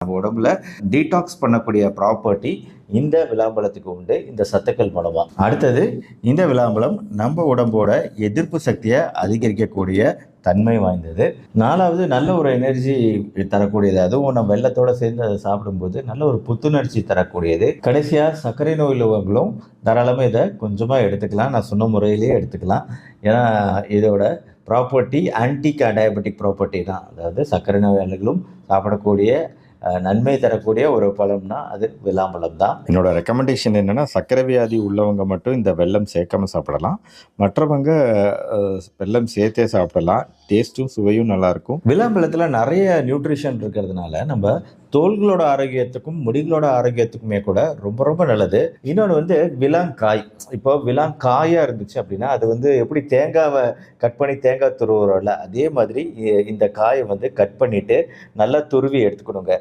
நம்ம உடம்புல டீடாக்ஸ் பண்ணக்கூடிய ப்ராப்பர்ட்டி இந்த விளாம்பலத்துக்கு உண்டு இந்த சத்துக்கள் மூலமாக அடுத்தது இந்த விளாம்பலம் நம்ம உடம்போட எதிர்ப்பு சக்தியை அதிகரிக்கக்கூடிய தன்மை வாய்ந்தது. நாலாவது நல்ல ஒரு எனர்ஜி தரக்கூடியது. அதுவும் நம்ம வெள்ளத்தோட சேர்ந்து அதை சாப்பிடும்போது நல்ல ஒரு புத்துணர்ச்சி தரக்கூடியது. கடைசியாக சர்க்கரை நோய் உள்ளவங்களும் தாராளமாக இதை கொஞ்சமாக எடுத்துக்கலாம். நான் சொன்ன முறையிலேயே எடுத்துக்கலாம். ஏன்னா இதோட ப்ராப்பர்ட்டி ஆன்டி டயபெட்டிக் ப்ராப்பர்ட்டி தான். அதாவது சர்க்கரை நோயாளிகளும் சாப்பிடக்கூடிய நன்மை தரக்கூடிய ஒரு பழம்னா அது விளாம்பழம் தான். என்னோட ரெக்கமெண்டேஷன் என்னென்னா சர்க்கரை வியாதி உள்ளவங்க மட்டும் இந்த வெல்லம் சேர்க்காம சாப்பிடலாம். மற்றவங்க வெள்ளம் வெல்லம் சேர்த்தே சாப்பிடலாம். டேஸ்ட்டும் சுவையும் நல்லாயிருக்கும். விளாம்பழத்தில் நிறைய நியூட்ரிஷன் இருக்கிறதுனால நம்ம தோள்களோட ஆரோக்கியத்துக்கும் முடிகளோட ஆரோக்கியத்துக்குமே கூட ரொம்ப ரொம்ப நல்லது. இன்னொன்று வந்து விலாங்காய். இப்போ விலாங்காயாக இருந்துச்சு அப்படின்னா அது வந்து எப்படி தேங்காவை கட் பண்ணி தேங்காய் துருவுறோம்ல அதே மாதிரி இ- இந்த காயை வந்து கட் பண்ணிவிட்டு நல்லா துருவி எடுத்துக்கணுங்க.